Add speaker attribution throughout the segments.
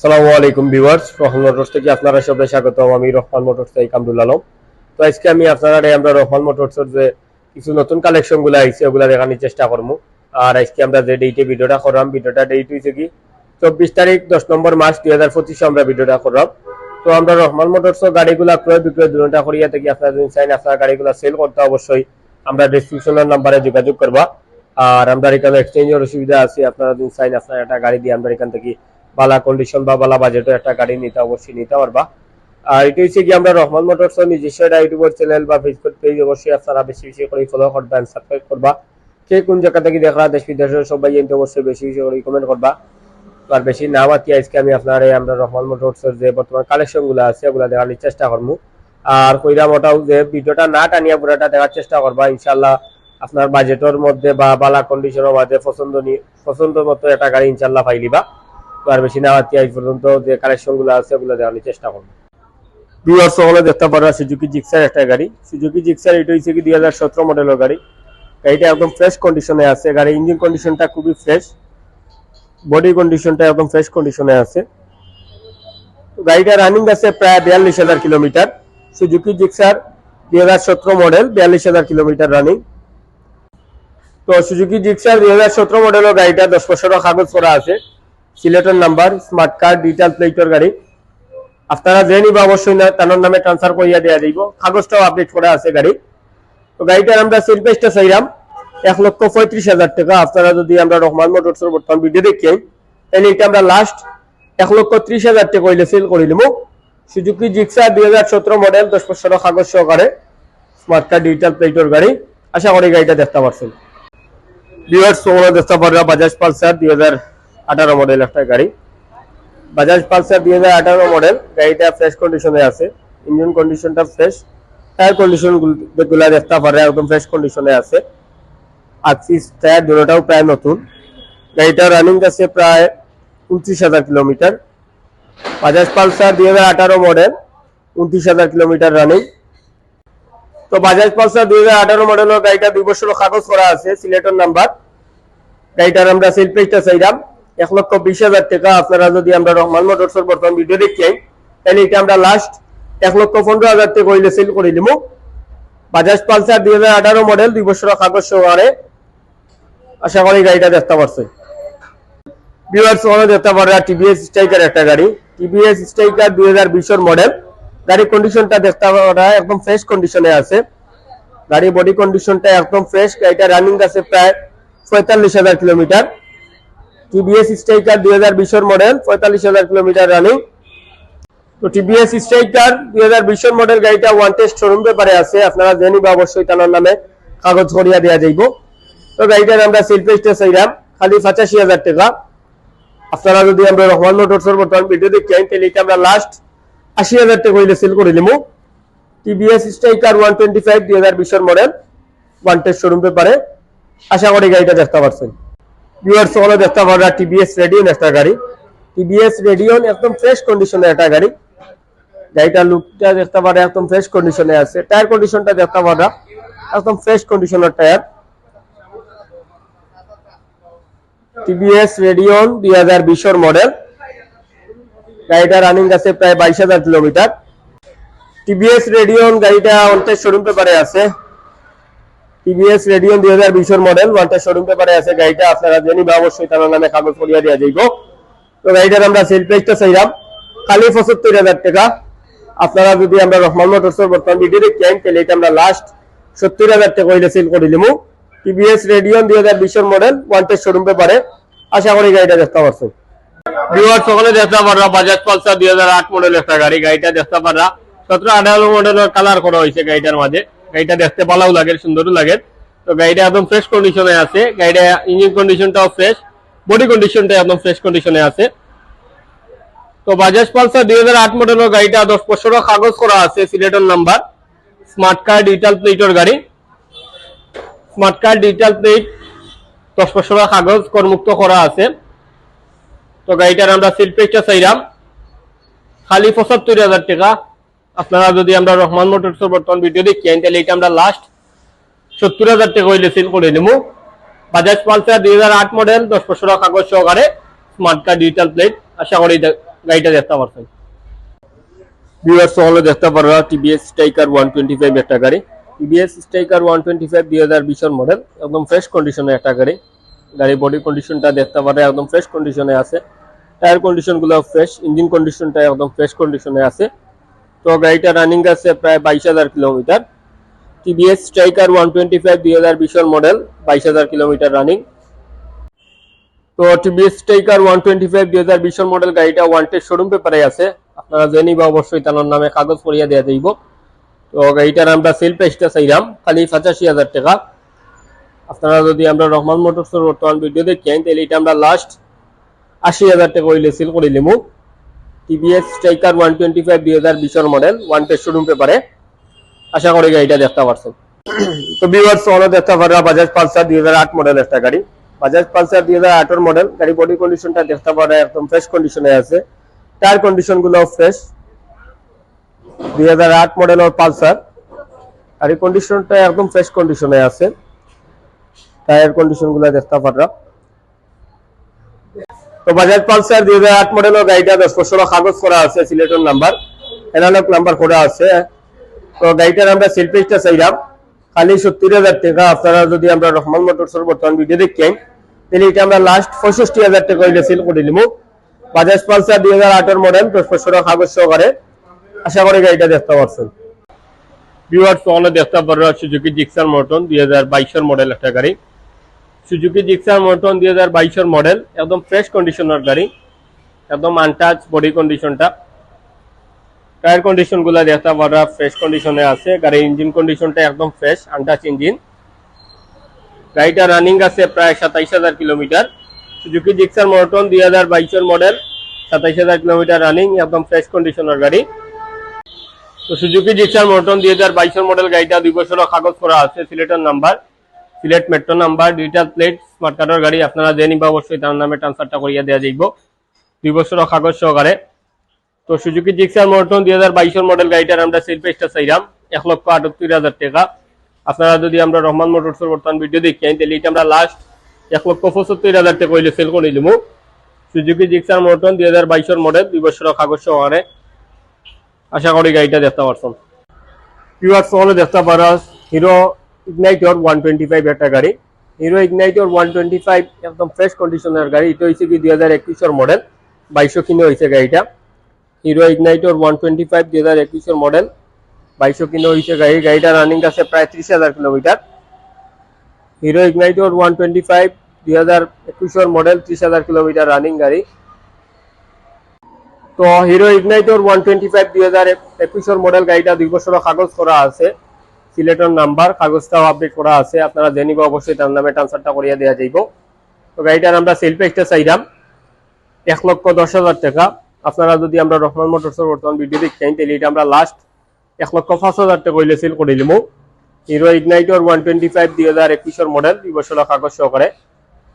Speaker 1: সালামু আলাইকুম viewers, Rahman motors থেকে আপনারা সবাই আমি রহমান মোটরস থেকে কামরুল আলম। তো আজকে আমি আপনারা আমরা রহমান মোটরসের যে কিছু নতুন কালেকশনগুলো আইছে, ওগুলা দেখানোর চেষ্টা করব আর আজকে আমরা যে ডেটে ভিডিওটা করলাম, ভিডিওটা ডেট হয়েছে কি? চব্বিশ তারিখ, দশ নম্বর মার্চ দুই হাজার পঁচিশে আমরা ভিডিওটা করলাম। তো আমরা রহমান মোটরস গাড়িগুলা ক্রয় বিক্রয় দুটা করিয়া থেকে আপনারা যদি চাইন আপনার গাড়িগুলা সেল করতে, অবশ্যই আমরা ডিসক্রিপশনের নাম্বারে যোগাযোগ করবা। আর আমরা এখানে এক্সচেঞ্জের আছে, আপনারা যদি চাইন আপনার একটা গাড়ি দিয়ে আমরা এখান থেকে বালা কন্ডিশন বা বালা বাজেটের একটা গাড়ি নিতে অবশ্যই নিতে পারবা। আর এটা হচ্ছে কি, আমরা রহমান মোটরস নিজস্ব একটা ইউটিউবের চ্যানেল বা ফেসবুক পেজ অবশ্যই আপনারা বেশি বেশি করে ফলো করবেন সাবস্ক্রাইব করবা। কে কোন জায়গা থেকে দেখা দেশ বিদেশের সবাই এনতে অবশ্যই বেশি বেশি করে কমেন্ট করবা। আর বেশি না বাতি আজকে আমি আপনার এই আমরা রহমান মোটরসের যে বর্তমান কালেকশনগুলো আছে, ওগুলো দেখানোর চেষ্টা করব আর কইরা মোটাও যে ভিডিওটা না টানিয়া পুরোটা দেখার চেষ্টা করবা। ইনশাল্লাহ আপনার বাজেটের মধ্যে বা বালা কন্ডিশনের মাঝে পছন্দ পছন্দ মতো একটা গাড়ি ইনশাল্লাহ পাইলিবা আর বেশি না বাতি আজ পর্যন্ত যে কালেকশনগুলো আছে ওগুলো দেখানোর চেষ্টা করব। ভিউয়ার্স সকলে দেখতে পারবা সুজুকি জিক্সার একটা গাড়ি। সুজুকি জিক্সার এটা হচ্ছে কি দুই হাজার সতেরো মডেলের গাড়ি। গাড়িটা একদম ফ্রেশ কন্ডিশনে আছে। গাড়ির ইঞ্জিন কন্ডিশনটা খুবই ফ্রেশ বডি কন্ডিশনটা একদম ফ্রেশ কন্ডিশনে আছে। গাড়িটা রানিং আছে প্রায় বিয়াল্লিশ হাজার কিলোমিটার। সুজুকি জিক্সার দুই হাজার সতেরো মডেল বিয়াল্লিশ হাজার কিলোমিটার রানিং তো সুজুকি জিক্সার দুই হাজার সতেরো মডেলের গাড়িটা দশ বছরের কাগজ করা আছে। সিলেটের নাম্বার স্মার্ট কার্ড ডিজিটাল প্লেটের গাড়ি। আপনারা যে নিবা অবশ্যই না নামে ট্রান্সফার করিয়া দেওয়া যাইব। কাগজটাও আপডেট করা আছে গাড়ি। তো গাড়িটার আমরা সেল প্রাইসটা চাইলাম এক লক্ষ পঁয়ত্রিশ হাজার টাকা। আপনারা যদি আমরা রহমান মোটরসের বর্তমান ভিডিও দেখি, তাহলে এটা আমরা লাস্ট এক লক্ষ ত্রিশ হাজার টাকা হইলে সেল করে নিব সুজুকি জিক্সা দুই হাজার সতেরো মডেল দশ বছরের কাগজ সহকারে স্মার্ট কার্ড ডিজিটাল প্লেটের গাড়ি। আশা করি গাড়িটা দেখতে পারছেন। ভিউয়ার্স তোমরা দেখতে পারবা বাজাজ পালসার দুই হাজার আঠারো মডেল একটা গাড়ি। বাজাজ পালসার দুই হাজার আঠারো মডেল গাড়িটা ফ্রেশ কন্ডিশনে আছে ইঞ্জিন কন্ডিশনটা ফ্রেশ টায়ার কন্ডিশনগুলা দেখতে পারে একদম ফ্রেশ কন্ডিশনে আছে। আক্সিস টায়ার দুটোটাও প্রায় নতুন। গাড়িটা রানিং আছে প্রায় উনত্রিশ হাজার কিলোমিটার। বাজাজ পালসার দুই হাজার আঠারো মডেল উনত্রিশ হাজার কিলোমিটার রানিং তো বাজাজ পালসার দুই হাজার আঠারো মডেলের গাড়িটা দুই বছর কাগজ করা আছে, সিলেটের নাম্বার গাড়িটার আমরা সেল প্রাইসটা চাইলাম। এক লক্ষ বিশ হাজার টাকা আপনারা যদি আমরা রহমান মোটরসের বর্তমান ভিডিও দেখি, তাহলে এটা আমরা লাস্ট এক লক্ষ পনেরো হাজার টাকা হইলে সেল করে দিব বাজাজ পালসার দুই হাজার আঠারো মডেল দুই বছর কাগজ সহকারে আশা করি গাড়িটা দেখতে পারছে। ভিউয়ার্স ওখানে দেখতে পারে টিভিএস স্ট্রাইকার একটা গাড়ি। টিভিএস স্ট্রাইকার দুই হাজার বিশের মডেল গাড়ির কন্ডিশনটা দেখতে পারা, একদম ফ্রেশ কন্ডিশনে আছে। গাড়ি বডি কন্ডিশনটা একদম ফ্রেশ গাড়িটা রানিং আছে প্রায় পঁয়তাল্লিশ হাজার কিলোমিটার। টিভিএস স্ট্রাইকার দুই হাজার বিশের মডেল পঁয়তাল্লিশ হাজার কিলোমিটার রানিং তো টিভিএস স্ট্রাইকার দুই হাজার বিশের মডেল গাড়িটা ওয়ান টেস্ট শোরুম পেপারে আছে। আপনারা জেনে বা অবশ্যই তার নামে কাগজ করিয়া দেওয়া যাইব। তো গাড়িটার আমরা সেল প্রাইসটা চাইলাম, খালি পঁচাশি হাজার টাকা। আপনারা যদি আমরা রহমান মোটরসের বর্তমান ভিডিও দেখি তাহলে এটা আমরা লাস্ট আশি হাজার টাকা হইলে সেল করে নিবো TVS Striker one twenty five দুই হাজার বিশের মডেল ওয়ান টেস্ট শোরুম পেপারে আশা করি গাড়িটা দেখতে পারছেন। ভিউয়ার্স সকলে দেখতে পারা টিভিএস রেডিয়ন একটা গাড়ি। টিভিএস রেডিয়ন একদম ফ্রেশ কন্ডিশনে একটা গাড়ি। গাড়িটা লুকটা দেখতে পারে, একদম ফ্রেশ কন্ডিশনে আছে। টায়ার কন্ডিশনটা দেখতে পারা, একদম ফ্রেশ কন্ডিশনের টায়ার টিভিএস রেডিয়ন দুই হাজার বিশের মডেল গাড়িটা রানিং আছে প্রায় বাইশ হাজার কিলোমিটার। টিভিএস রেডিয়ন গাড়িটা অন্তের শোরুম পেপারে আছে। টিভিএস রেডিয়ন দুই হাজার বিশের মডেল ওয়ানটা শোরুম পেপারে আছে গাড়িটা, আপনারা জানি বা অবশ্যই তার নামে কাগজ করিয়া দেওয়া যাইব। তো গাড়িটার আমরা সেল প্রাইসটা চাইলাম, খালি পঁচাত্তর হাজার টাকা। আপনারা যদি আমরা রহমান মোটরসের বর্তমান ভিডিও দেখি তাহলে এটা আমরা লাস্ট সত্তর হাজার টাকা হইলে সেল করে দিমু। টিভিএস রেডিয়ন দুই হাজার বিশের মডেল ওয়ানটের শোরুম পেপারে আশা করি গাড়িটা দেখতে পারছেন। ভিউয়ার সকলে দেখতে পাররা বাজাজ পালসার দুই হাজার আট মডেল একটা গাড়ি। গাড়িটা দেখতে পাররা, সতেরো আঠারো মডেলের কালার করা হয়েছে গাড়িটার মাঝে। গাড়িটা দেখতে ভালোও লাগে, সুন্দরও লাগে। তো গাড়িটা একদম ফ্রেশ কন্ডিশনে আছে। গাড়িটা ইঞ্জিন কন্ডিশনটাও ফ্রেশ বডি কন্ডিশনটা একদম ফ্রেশ কন্ডিশনে আছে। তো বাজাজ পালসার দুই হাজার আট মডেলের গাড়িটা দশ বছরের কাগজ করা আছে, সিলেটের নাম্বার। স্মার্ট কার্ড ডিজিটাল প্লেটের গাড়ি। স্মার্ট কার্ড ডিজিটাল প্লেট দশ বছরের কাগজ করমুক্ত করা আছে। তো গাড়িটার আমরা সিট পেকটা চাইলাম। খালি পঁচাত্তর হাজার টাকা। আপনারা যদি আমরা রহমান মোটরসের বর্তমান ভিডিও দেখি তাহলে এটা আমরা লাস্ট সত্তর হাজার টাকা হইলে সেল করে নেব। বাজাজ পালসার দুই হাজার আট মডেল দশ বছর কাগজ সহকারে স্মার্ট কার্ড ডিজিটাল প্লেট আশা করি গাড়িটা দেখতে পারছেন। ভিউয়ার্স হলো দেখতে পারবা TVS Striker one twenty five একটা গাড়ি। TVS Striker one twenty five দুই হাজার বিশের মডেল একদম ফ্রেশ কন্ডিশনে একটা গাড়ি। গাড়ির বডি কন্ডিশনটা দেখতে পারে, একদম ফ্রেশ কন্ডিশনে আছে। টায়ার কন্ডিশনগুলো ফ্রেশ ইঞ্জিন কন্ডিশনটা একদম ফ্রেশ কন্ডিশনে আছে। তো গাড়িটা রানিং আছে প্রায় বাইশ হাজার kilometre TVS Striker one twenty five দুই হাজার বিশের মডেল বাইশ হাজার কিলোমিটার রানিং তো TVS Striker one twenty five দুই হাজার বিশের মডেল গাড়িটা ওয়ান্টেড শোরুম পেপারে আছে। আপনারা জেনে বা অবশ্যই তার নামে কাগজ করিয়া দেওয়া যাইব। তো গাড়িটার আমরা সেল প্রাইসটা চাইলাম, খালি পঁচাশি হাজার টাকা। আপনারা যদি আমরা রহমান মোটরসের বর্তমান ভিডিও দেখেন তাহলে এটা আমরা লাস্ট আশি হাজার টাকা হইলে সেল করে নিমু। TVS Striker one twenty five দুই হাজার বিশের মডেল ওয়ান টেস্ট শোরুম পেপারে আশা করি গাড়িটা দেখতে পারছেন। তো বিভার্স অনেক দেখতে পারা বাজাজ পালসার দুই হাজার আট মডেল একটা গাড়ি। বাজাজ পালসার দুই হাজার আটের মডেল গাড়ি বডি কন্ডিশনটা দেখতে পারা একদম ফ্রেশ কন্ডিশনে আছে। টায়ার কন্ডিশনগুলো ফ্রেশ দুই হাজার আট মডেল মডেলের পালসার গাড়ি কন্ডিশনটা একদম ফ্রেশ কন্ডিশনে আছে। টায়ার কন্ডিশনগুলো দেখতে পারা তো বাজাজ পালসার দুই হাজার আট মডেলের গাড়িটা দশ বছর কাগজ করা আছে সিলেটের নাম্বার। এনালক নাম্বার করা আছে। তো গাড়িটার আমরা সেল পেজটা চাইলাম। খালি সত্তর হাজার টাকা। আপনারা যদি আমরা রহমান মোটরসের বর্তমান ভিডিও দেখেন, তাহলে এটা আমরা লাস্ট পঁয়ষট্টি হাজার টাকা হইলে সেল করে নিব বাজাজ পালসার দুই হাজার আটের মডেল দশ বছরের কাগজ সহকারে। আশা করি গাড়িটা দেখতে পারছেন। ভিউয়ার্স দেখতে পারো সুজুকি জিক্সার মটন দুই হাজার বাইশের মডেল একটা গাড়ি। সুজুকি জিক্সার মটন দুই হাজার বাইশের মডেল একদম ফ্রেশ কন্ডিশনের গাড়ি, একদম আনটাচ বডি কন্ডিশনটা টায়ার কন্ডিশনগুলা দেখতে পারা ফ্রেশ কন্ডিশনে আছে, গাড়ির ইঞ্জিন কন্ডিশনটা একদম ফ্রেশ আনটাচ ইঞ্জিন গাড়িটা রানিং আছে প্রায় সাতাইশ হাজার কিলোমিটার। সুজুকি জিক্সার মটন দুই হাজার বাইশের মডেল সাতাইশ হাজার কিলোমিটার রানিং একদম ফ্রেশ কন্ডিশনের গাড়ি। তো সুজুকি জিক্সার মটন দুই হাজার বাইশের মডেল গাড়িটা দুই বছরের কাগজ করা আছে, সিলেটের নাম্বার। সিলেট মেট্রো নাম্বার দুইটা প্লেট স্মার্ট কার্ডের গাড়ি আপনারা যে নিবা অবশ্যই তার নামে ট্রান্সফারটা করিয়া দেওয়া যাইব। দুই বছরের কাগজ সহকারে। তো সুজুকি জিক্সার মটন দুই হাজার বাইশের মডেল গাড়িটার আমরা সেল প্রাইসটা চাইলাম এক লক্ষ আটাত্তর হাজার টাকা। আপনারা যদি আমরা রহমান মোটরসের বর্তমান ভিডিও দেখি তাহলে এটা আমরা লাস্ট এক লক্ষ পঁচাত্তর হাজার টাকা হইলে সেল করে দিবো সুজুকি জিক্সার মটন দুই হাজার বাইশের মডেল দুই বছরের কাগজ সহকারে। আশা করি গাড়িটা দেখতে পারছেন। ভিউয়ার্স হলে দেখতে পারা Hero Ignitor one twenty five একটা গাড়ি। Hero Ignitor one twenty five একদম ফ্রেশ কন্ডিশনের গাড়ি। এটা হয়েছে কি দুই হাজার একুশের মডেল বাইশশো কিনে হয়েছে গাড়িটা। Hero Ignitor one twenty five দুই হাজার একুশের মডেল বাইশশো কিনে হয়েছে গাড়ি। গাড়িটা রানিং আছে প্রায় ত্রিশ হাজার kilometre. Hero Ignitor one twenty five দুই হাজার একুশের মডেল ত্রিশ হাজার কিলোমিটার রানিং গাড়ি। তো Hero Ignitor one twenty five দুই হাজার একুশের মডেল গাড়িটা দুই বছরের কাগজ করা আছে। সিলেটের নাম্বার, কাগজটাও আপডেট করা আছে, আপনারা জেনিব অবশ্যই তার নামে ট্রান্সফারটা করিয়া দেওয়া যাইব। তো গাড়িটার আমরা সেল প্রাইসটা চাইলাম, এক লক্ষ দশ হাজার টাকা। আপনারা যদি আমরা রহমান মোটরসের বর্তমান ভিডিও দেখতেন তাহলে এটা আমরা লাস্ট এক লক্ষ পাঁচ হাজার টাকা হইলে সেল করে দিলাম Hero Ignitor one twenty five দুই হাজার একুশের মডেল বছরের কাগজ সহকারে।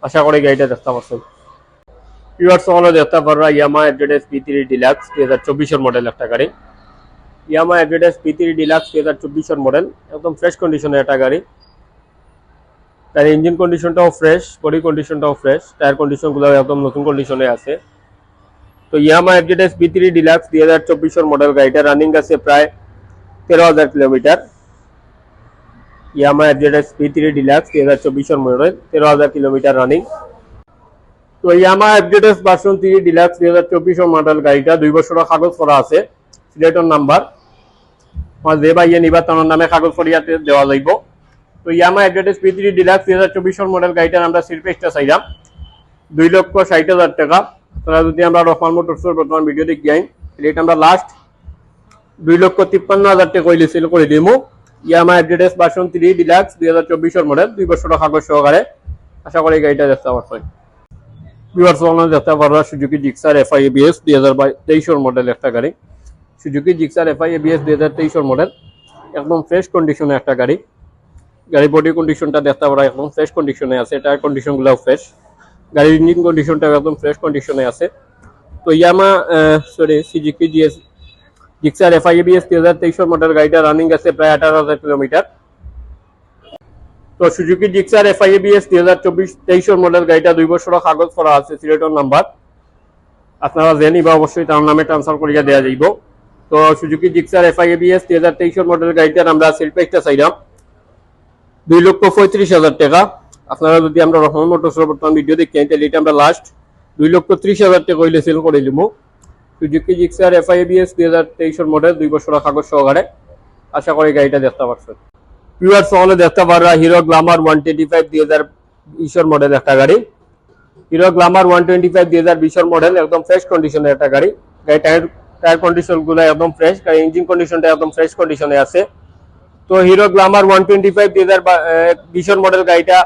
Speaker 1: আশা করি গাড়িটা দেখতে পাচ্ছেন। ভিউয়ার্স সকলে দেখতে পারবা Yamaha advertise P three deluxe দুই হাজার চব্বিশের মডেল একটা গাড়ি। Yamaha advertise P three deluxe দুই হাজার চব্বিশের মডেল একদম ফ্রেশ কন্ডিশনের একটা গাড়ি। তার ইঞ্জিন কন্ডিশনটাও ফ্রেশ বডি কন্ডিশনটাও ফ্রেশ টায়ার কন্ডিশনগুলো একদম নতুন কন্ডিশনে আছে। তো Yamaha advertise P three deluxe দুই হাজার চব্বিশের মডেল গাড়িটা রানিং আছে প্রায় তেরো হাজার kilometre. Yamaha advertise P three deluxe দুই হাজার চব্বিশের মডেল তেরো হাজার কিলোমিটার রানিং তো Yamaha advertise version three deluxe দুই হাজার চব্বিশের মডেল গাড়িটা দুই বছরের কাগজ করা আছে, সিলেটের নাম্বার যে বা ইয়ে নিবা তার নামে কাগজ করিয়াতে দেওয়া যাইব তো Yamaha advertise P three deluxe দুই হাজার চব্বিশের মডেল গাড়িটার আমরা সিল পেজটা চাইলাম দুই লক্ষ ষাট হাজার টাকা। তারা যদি আমরা রহমান মোটরসের বর্তমান ভিডিও দেখি তাহলে এটা আমরা লাস্ট দুই লক্ষ তিপ্পান্ন হাজার টাকা হইলে সেল করে দিব Yamaha advertise version three deluxe দুই হাজার চব্বিশের মডেল দুই বছরের কাগজ সহকারে আশা করি গাড়িটা দেখতে পারবেন ভিউয়ার্স বাংলা দেখতে পারবা সুজুকি জিক্সার এফআই এবিএস দুই হাজার তেইশের মডেল একটা গাড়ি। সুজুকি জিক্সার এফআই এবিএস দুই হাজার তেইশের মডেল একদম ফ্রেশ কন্ডিশনে একটা গাড়ি। গাড়ি বডি কন্ডিশনটা দেখতে পারা, একদম ফ্রেশ কন্ডিশনে আছে। টায়ার কন্ডিশনগুলোও ফ্রেশ গাড়ির ইঞ্জিন কন্ডিশনটা একদম ফ্রেশ কন্ডিশনে আছে। তো Yamaha sorry Suzuki GS Gixxer FI ABS দুই হাজার তেইশের মডেল গাড়িটা রানিং আছে প্রায় আঠারো হাজার কিলোমিটার। তো সুজুকি জিক্সার এফআই এবিএস দুই হাজার চব্বিশ তেইশের মডেল গাড়িটা দুই বছর কাগজ করা আছে সিলেটের নাম্বার
Speaker 2: আপনারা যে নিবা অবশ্যই তার নামে ট্রান্সফার করিয়া দেওয়া যাইব। তো সুজুকি জিক্সার এফআই এবিএস দুই হাজার তেইশের মডেল গাড়িটার আমরা সেল প্রাইসটা চাইলাম দুই লক্ষ পঁয়ত্রিশ হাজার টাকা। আপনারা যদি আমরা রহমান মোটরসের বর্তমান ভিডিও দেখি তাহলে এটা আমরা লাস্ট দুই লক্ষ ত্রিশ হাজার টাকা হইলে সেল করে দিব সুজুকি জিক্সার এফআই এবিএস দুই হাজার তেইশের মডেল দুই বছর কাগজ সহকারে। আশা করি গাড়িটা দেখতে পারছেন। পিওর সহলে দেখতে পারা Hero Glamour one twenty five দুই হাজার বিশের মডেল একটা গাড়ি। Hero Glamour one twenty five দুই হাজার বিশের মডেল একদম ফ্রেশ কন্ডিশনের একটা গাড়ি। গাড়ি টায়ার কন্ডিশনগুলো একদম ফ্রেশ ইঞ্জিন কন্ডিশনটা একদম ফ্রেশ কন্ডিশনে আছে। তো Hero Glamour one twenty five দুই হাজার বিশের মডেল গাড়িটা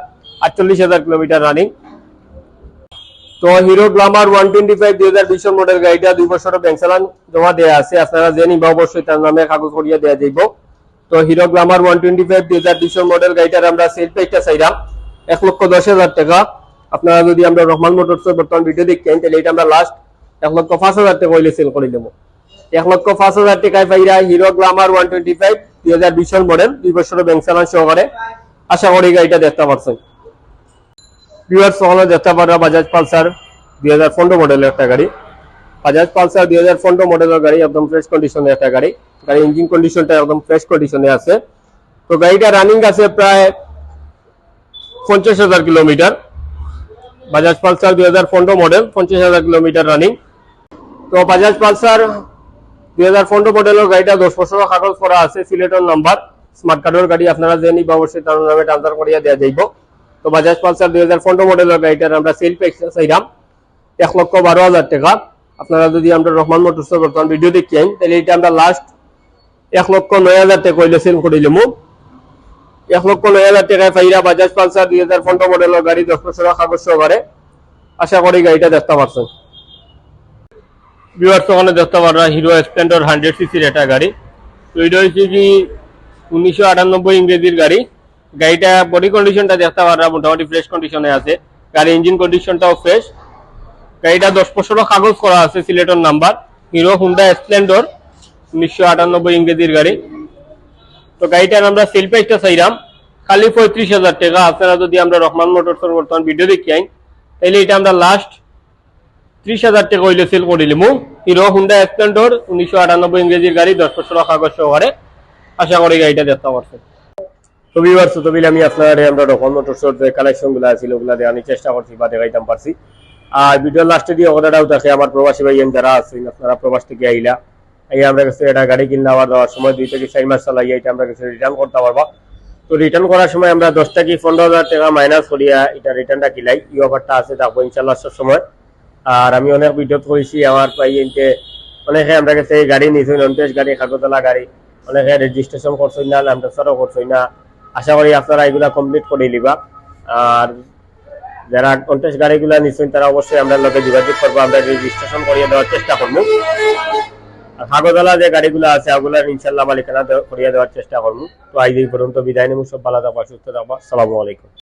Speaker 2: আটচল্লিশ হাজার কিলোমিটার রানিং তো Hero Glamour one twenty five দুই হাজার বিশের মডেল গাড়িটা দুই বছরের ব্যাংক জমা দেওয়া আছে। আপনারা যে নিবা অবশ্যই তার নামে কাগজ করিয়া দেওয়া যাইব। তো Hero Glamour one twenty five দুই হাজার বিশের মডেল গাড়িটার আমরা সেল প্রাইসটা চাইলাম এক লক্ষ দশ হাজার টাকা। আপনারা যদি আমরা রহমান মোটরস বর্তমান ভিডিও দেখেন, তাহলে এটা আমরা লাস্ট এক লক্ষ পাঁচ হাজার টাকা হইলে সেল করে দেবো এক লক্ষ পাঁচ হাজার টাকায় পাইরা Hero Glamour one twenty five দুই হাজার বিশের মডেল দুই বছরের ব্যাংক চালান সহকারে। আশা করি গাড়িটা দেখতে পারছেন। ভিউয়ার্স সকলে দেখতে পারা বাজাজ পালসার দুই হাজার পনেরো মডেলের একটা গাড়ি। বাজাজ পালসার দুই হাজার পনেরো মডেলের গাড়ি, একদম ফ্রেশ কন্ডিশনের একটা গাড়ি। গাড়ি ইঞ্জিন কন্ডিশনটা একদম ফ্রেশ কন্ডিশনে আছে। তো গাড়িটা রানিং আছে প্রায় পঞ্চাশ হাজার কিলোমিটার। বাজাজ পালসার দুই হাজার পনেরো মডেল পঞ্চাশ হাজার কিলোমিটার রানিং তো বাজাজ পালসার দুই হাজার পনেরো মডেলের গাড়িটা দশ বছর কাগজ করা আছে, সিলেটের নাম্বার। স্মার্ট কার্ডের গাড়ি আপনারা যে নিবা অবশ্যই তার নামে ট্রান্সফার করিয়া দেওয়া যাইব। তো বাজাজ পালসার দুই হাজার পনেরো মডেলের গাড়িটার আমরা সেল প্যাক্স চাইলাম, এক লক্ষ বারো হাজার টাকা। আপনারা যদি আমরা রহমান মোটরস বর্তমান ভিডিও দেখি তাহলে এটা আমরা লাস্ট এক লক্ষ নয় হাজার টাকা হইলে সেল করিলাম এক লক্ষ নয় হাজার টাকায় পাইরা বাজাজ পালসার দুই হাজার পনেরো মডেলের গাড়ি দশ বছর কাগজ সহকারে আশা করি গাড়িটা দেখতে পারছেন। ওখানে দেখতে পারা হিরো স্প্লেন্ডার হান্ড্রেড সিসির একটা গাড়ি। তো এটা হচ্ছে কি উনিশশো আটানব্বই ইংরেজির গাড়ি। গাড়িটা বডি কন্ডিশনটা দেখতে পারা মোটামুটি ফ্রেশ কন্ডিশনে আছে। গাড়ি ইঞ্জিন কন্ডিশনটাও ফ্রেশ গাড়িটা দশ বছরও কাগজ করা আছে, সিলেটের নাম্বার। হিরো হুন্ডা স্প্লেন্ডর উনিশশো ইংরেজির গাড়ি। তো গাড়িটার আমরা সেল প্রাইসটা চাইলাম, খালি পঁয়ত্রিশ হাজার টাকা। আপনারা যদি আমরা রহমান মোটরসের বর্তমান ভিডিও দেখি আইন তাহলে এটা আমরা লাস্ট ত্রিশ হাজার টাকা হইলে সেল করিলিম হিরো হুন্ডা স্প্লেন্ডর উনিশশো আটানব্বই ইংরেজির গাড়ি, দশ বছর কাগজ সহকারে আশা করি গাড়িটা দেখতে পারছেন।
Speaker 1: তো ভিউয়ার্স তো বিলে আমি আপনার আমরা রকম মোটরসের যে কালেকশনগুলো আছে ওগুলা দেওয়ার চেষ্টা করছি, বা দেখাইতাম পারছি। আর ভিডিও লাস্টে দিয়ে কথাটাও থাকে আমার প্রবাসী ভাই যারা আছেন, আপনারা প্রবাস থেকে আইলা, এই আমরা কাছে এটা গাড়ি কিনা আবার দেওয়ার সময় দুই থেকে চার মাস চালাই এটা আমরা কাছে রিটার্ন করতে পারবা। তো রিটার্ন করার সময় আমরা দশ থেকে পনেরো হাজার টাকা মাইনাস করিয়া, এটা রিটার্নটা কিলাই এই অফারটা আছে থাকব ইনশাল্লাহ সব সময়। আর আমি অনেক ভিডিও করেছি আমার পাই এনতে অনেকে আমরা কাছে গাড়ি নিয়েছেন অন্তেশ গাড়ি কাগতলা গাড়ি। অনেকে রেজিস্ট্রেশন করছই না ল্যাম্পটাসারও করছই না। আশা করি আপনারা এগুলা কমপ্লিট করে নিবা। আর যারা কন্টেস্ট গাড়িগুলা নিচ্ছেন তারা অবশ্যই আমরা লোকে যোগাযোগ করব, আমরা রেজিস্ট্রেশন করিয়ে দেওয়ার চেষ্টা করব। আর কাগজলা যে গাড়িগুলো আছে ওগুলার ইনশাল্লাহ মালিকানা করিয়ে দেওয়ার চেষ্টা করব। তো আজ এই পর্যন্ত বিদায় নেব, সব ভালো থাকবা, সুস্থ থাকবা। সালামু আলাইকুম।